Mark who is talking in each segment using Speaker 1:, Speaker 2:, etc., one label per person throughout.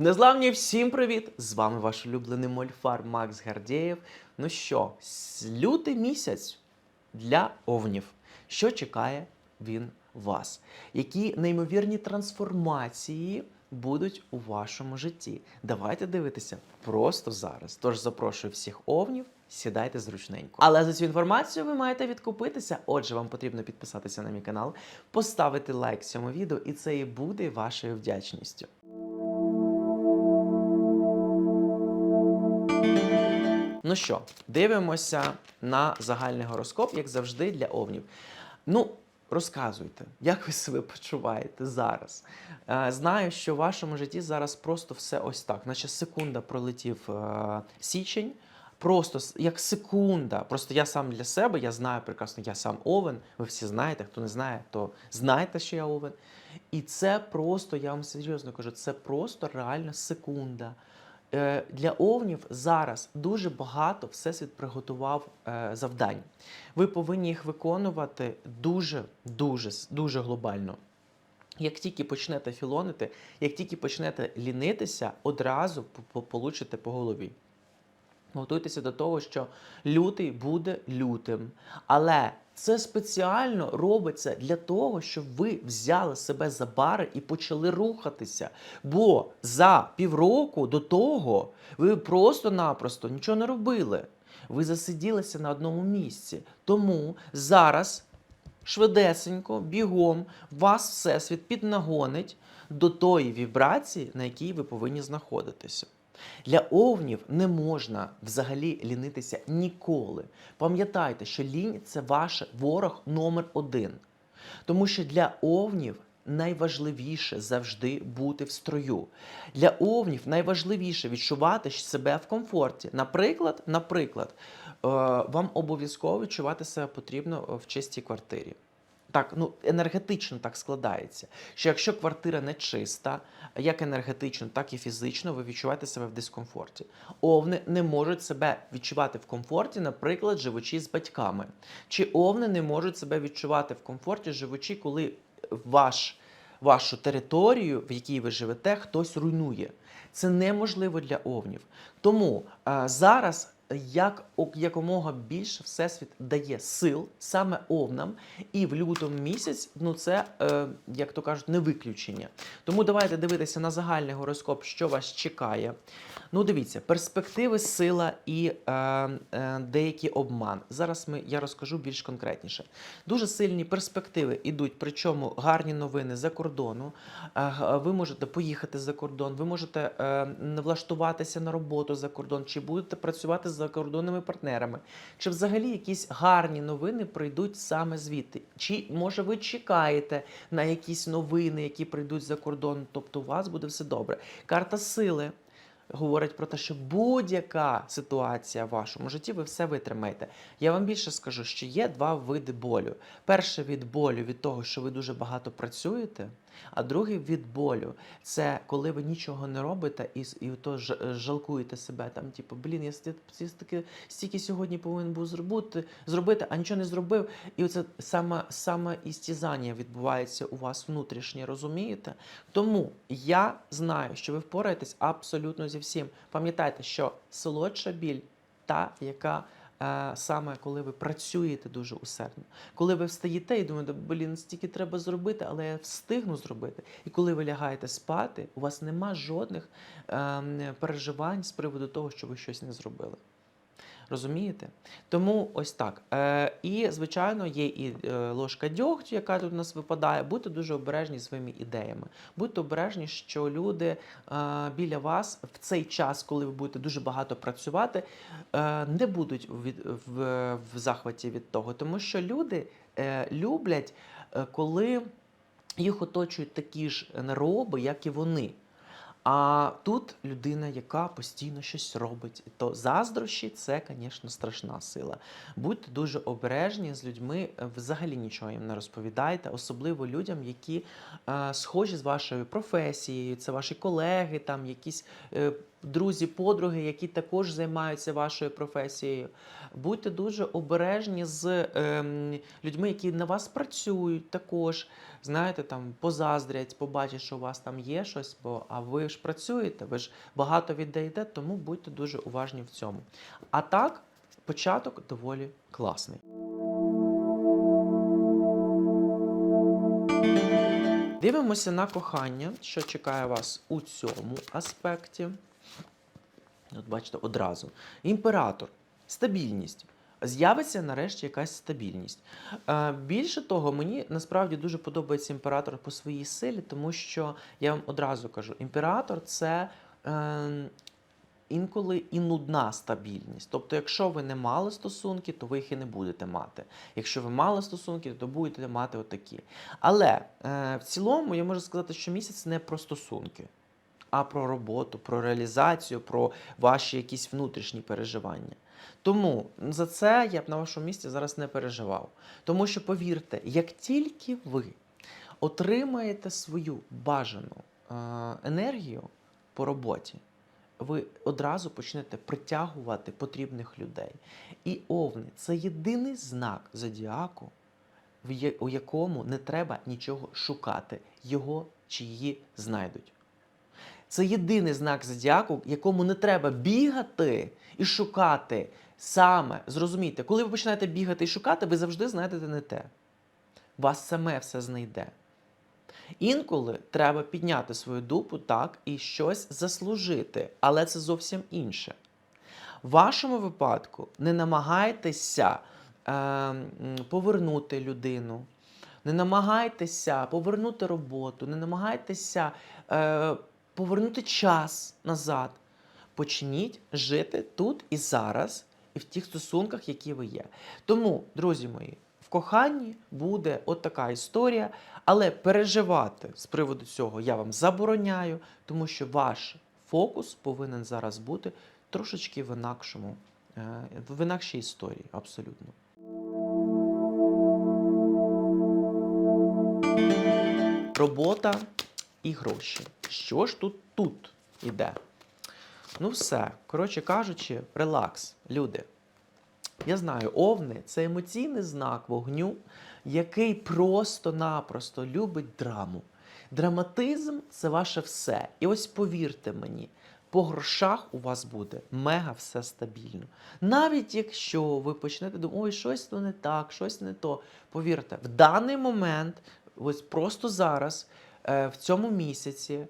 Speaker 1: Незламні, всім привіт! З вами ваш улюблений мольфар Макс Гардєєв. Ну що, лютий місяць для овнів. Що чекає він вас? Які неймовірні трансформації будуть у вашому житті? Давайте дивитися просто зараз. Тож запрошую всіх овнів. Сідайте зручненько. Але за цю інформацію ви маєте відкупитися. Отже, вам потрібно підписатися на мій канал, поставити лайк цьому відео, і це і буде вашою вдячністю. Ну що, дивимося на загальний гороскоп, як завжди, для овнів. Ну, розказуйте, як ви себе почуваєте зараз. Е, Знаю, що в вашому житті зараз просто все ось так, наче секунда пролетів е, січень. Просто як секунда. Просто я сам для себе, я знаю прекрасно, я сам овен. Ви всі знаєте, хто не знає, то знаєте, що я овен. І це просто, я вам серйозно кажу, це просто реально секунда. Е, Для овнів зараз дуже багато всесвіт приготував е, завдань. Ви повинні їх виконувати дуже, дуже, дуже глобально. Як тільки почнете філонити, як тільки почнете лінитися, одразу по- по- получите по голові. Готуйтеся до того, що лютий буде лютим. Але це спеціально робиться для того, щоб ви взяли себе за бари і почали рухатися. Бо за півроку до того ви просто-напросто нічого не робили. Ви засиділися на одному місці. Тому зараз швидесенько, бігом вас всесвіт піднагонить до тої вібрації, на якій ви повинні знаходитися. Для овнів не можна взагалі лінитися ніколи. Пам'ятайте, що лінь це ваш ворог номер один. Тому що для овнів найважливіше завжди бути в строю. Для овнів найважливіше відчувати себе в комфорті. Наприклад, наприклад, е, вам обов'язково відчувати себе потрібно в чистій квартирі. Так, ну енергетично так складається, що якщо квартира не чиста, як енергетично, так і фізично, ви відчуваєте себе в дискомфорті. Овни не можуть себе відчувати в комфорті, наприклад, живучи з батьками. Чи овни не можуть себе відчувати в комфорті, живучи, коли ваш, вашу територію, в якій ви живете, хтось руйнує. Це неможливо для овнів. Тому е, зараз як якомога більше всесвіт дає сил саме овнам, і в лютому місяць, ну це, е, як то кажуть, не виключення. Тому давайте дивитися на загальний гороскоп, що вас чекає. Ну, дивіться, перспективи, сила і е, е, деякий обман. Зараз ми, я розкажу більш конкретніше. Дуже сильні перспективи йдуть, причому гарні новини за кордону. Е, Ви можете поїхати за кордон, ви можете е, влаштуватися на роботу за кордон, чи будете працювати з закордонними партнерами, чи взагалі якісь гарні новини прийдуть саме звідти. Чи може ви чекаєте на якісь новини, які прийдуть за кордон, тобто у вас буде все добре. Карта сили говорить про те, що будь-яка ситуація в вашому житті, ви все витримаєте. Я вам більше скажу, що є два види болю. Перший від болю від того, що ви дуже багато працюєте, а другий від болю це коли ви нічого не робите і, і то ж, жалкуєте себе. Там, типу, блін, я стільки, стільки сьогодні повинен був зробити, зробити, а нічого не зробив. І оце саме, саме істязання відбувається у вас внутрішнє, розумієте? Тому я знаю, що ви впораєтесь абсолютно зі всім. Пам'ятайте, що солодша біль та, яка е, саме коли ви працюєте дуже усердно, коли ви встаєте і думаєте, блін, стільки треба зробити, але я встигну зробити. І коли ви лягаєте спати, у вас нема жодних е, переживань з приводу того, що ви щось не зробили. Розумієте? Тому ось так. Е, і, звичайно, є і е, ложка дьогтю, яка тут у нас випадає. Будьте дуже обережні своїми ідеями. Будьте обережні, що люди е, біля вас в цей час, коли ви будете дуже багато працювати, е, не будуть від, в, в захваті від того. Тому що люди е, люблять, е, коли їх оточують такі ж нероби, як і вони. А тут людина, яка постійно щось робить, то заздрощі це, звісно, страшна сила. Будьте дуже обережні з людьми, е, взагалі нічого їм не розповідайте, особливо людям, які е, схожі з вашою професією, це ваші колеги, там якісь е, друзі, подруги, які також займаються вашою професією. Будьте дуже обережні з ем, людьми, які на вас працюють також. Знаєте, там позаздрять, побачать, що у вас там є щось, бо а ви ж працюєте, ви ж багато віддаєте, тому будьте дуже уважні в цьому. А так, початок доволі класний. Дивимося на кохання, що чекає вас у цьому аспекті. От бачите, одразу. Імператор, стабільність. З'явиться нарешті якась стабільність. Е, більше того, мені насправді дуже подобається імператор по своїй силі, тому що я вам одразу кажу: імператор це е, інколи і нудна стабільність. Тобто, якщо ви не мали стосунки, то ви їх і не будете мати. Якщо ви мали стосунки, то будете мати отакі. Але е, в цілому я можу сказати, що місяць не про стосунки, а про роботу, про реалізацію, про ваші якісь внутрішні переживання. Тому за це я б на вашому місці зараз не переживав. Тому що повірте, як тільки ви отримаєте свою бажану е, енергію по роботі, ви одразу почнете притягувати потрібних людей. І овни це єдиний знак зодіаку, у якому не треба нічого шукати, його чи її знайдуть. Це єдиний знак зодіаку, якому не треба бігати і шукати саме. Зрозумійте, коли ви починаєте бігати і шукати, ви завжди знайдете не те. Вас саме все знайде. Інколи треба підняти свою дупу так і щось заслужити, але це зовсім інше. В вашому випадку не намагайтеся е, повернути людину, не намагайтеся повернути роботу, не намагайтеся е, повернути час назад. Почніть жити тут і зараз, і в тих стосунках, які ви є. Тому, друзі мої, в коханні буде от така історія, але переживати з приводу цього я вам забороняю, тому що ваш фокус повинен зараз бути трошечки в інакшому, е, в інакшій історії, абсолютно. Робота і гроші. Що ж тут тут іде? Ну все, коротше кажучи, релакс, люди. Я знаю, овни це емоційний знак вогню, який просто-напросто любить драму. Драматизм це ваше все. І ось повірте мені, по грошах у вас буде мега все стабільно. Навіть якщо ви почнете думати, ой, щось то не так, щось не то. Повірте, в даний момент, ось просто зараз, в цьому місяці, е,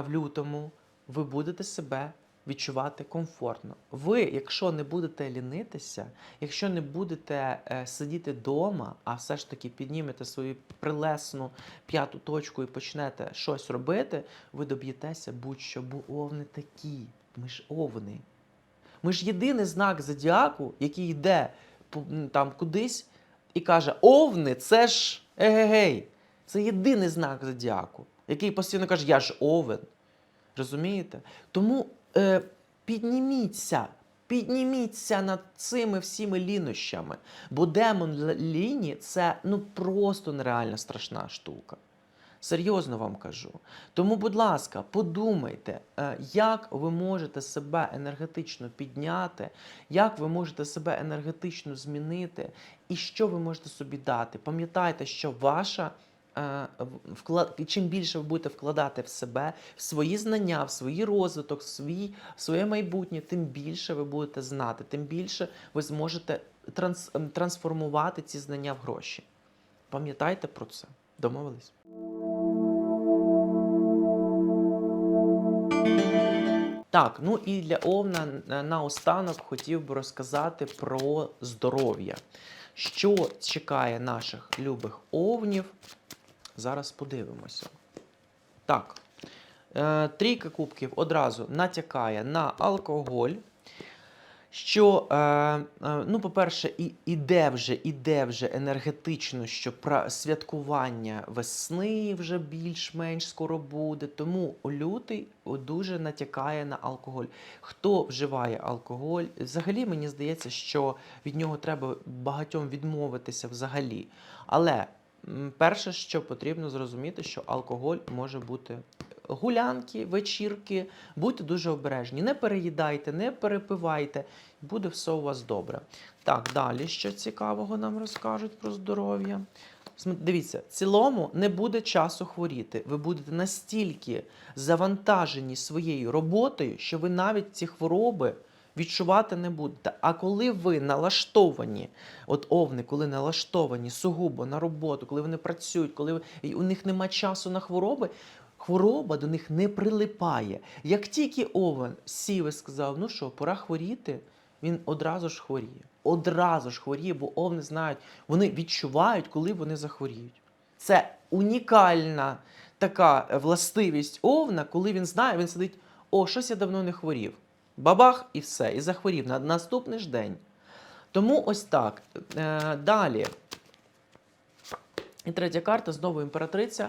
Speaker 1: в лютому, ви будете себе відчувати комфортно. Ви, якщо не будете лінитися, якщо не будете е, сидіти вдома, а все ж таки піднімете свою прилесну п'яту точку і почнете щось робити, ви доб'єтеся будь-що, бо овни такі. Ми ж овни. Ми ж єдиний знак зодіаку, який йде там кудись і каже: Овни, це ж егегей. Це єдиний знак зодіаку, який постійно каже, я ж овен. Розумієте? Тому е, підніміться, підніміться над цими всіми лінощами. Бо демон ліні це ну просто нереально страшна штука. Серйозно вам кажу. Тому, будь ласка, подумайте, е, як ви можете себе енергетично підняти, як ви можете себе енергетично змінити, і що ви можете собі дати. Пам'ятайте, що ваша вклад, чим більше ви будете вкладати в себе, в свої знання, в свій розвиток, в свій, в своє майбутнє, тим більше ви будете знати, тим більше ви зможете транс, ем, трансформувати ці знання в гроші. Пам'ятайте про це. Домовились? Так, ну і для Овна е, наостанок хотів би розказати про здоров'я. Що чекає наших любих овнів? Зараз подивимося. Так, е, трійка кубків одразу натякає на алкоголь. Що, е, е, ну, по-перше, і, іде вже, іде вже енергетично, що святкування весни вже більш-менш скоро буде. Тому лютий дуже натякає на алкоголь. Хто вживає алкоголь? Взагалі мені здається, що від нього треба багатьом відмовитися взагалі. Але перше, що потрібно зрозуміти, що алкоголь може бути гулянки, вечірки, будьте дуже обережні. Не переїдайте, не перепивайте, буде все у вас добре. Так, далі що цікавого нам розкажуть про здоров'я. Дивіться, в цілому не буде часу хворіти. Ви будете настільки завантажені своєю роботою, що ви навіть ці хвороби відчувати не будете. А коли ви налаштовані, от овни, коли налаштовані сугубо на роботу, коли вони працюють, коли у них нема часу на хвороби. Хвороба до них не прилипає. Як тільки овен сів і сказав, ну що, пора хворіти, він одразу ж хворіє. Одразу ж хворіє, бо овни знають, вони відчувають, коли вони захворіють. Це унікальна така е, властивість овна, коли він знає, він сидить, о, щось я давно не хворів. Бабах і все, і захворів на наступний ж день. Тому ось так. Е, далі. І третя карта, знову імператриця.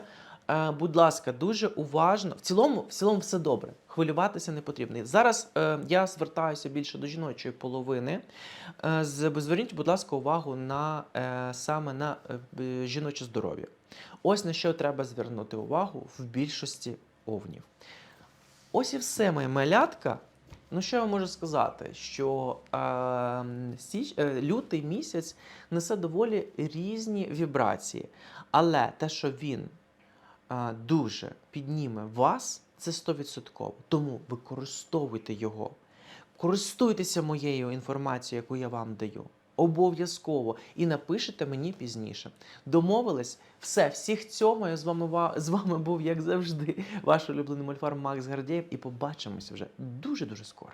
Speaker 1: Е, будь ласка, дуже уважно. В цілому, в цілому все добре. Хвилюватися не потрібно. Зараз е, я звертаюся більше до жіночої половини. Е, зверніть, будь ласка, увагу на е, саме на е, жіноче здоров'я. Ось на що треба звернути увагу в більшості овнів. Ось і все, моя малятка. Ну, що я можу сказати? Що е, січ, е, лютий місяць несе доволі різні вібрації. Але те, що він е, дуже підніме вас, це 100%. Тому використовуйте його. Користуйтеся моєю інформацією, яку я вам даю. Обов'язково і напишете мені пізніше. Домовились? Все, всіх цьому я з вами з вами був, як завжди, ваш улюблений мольфар Макс Гардєєв. І побачимося вже дуже дуже скоро.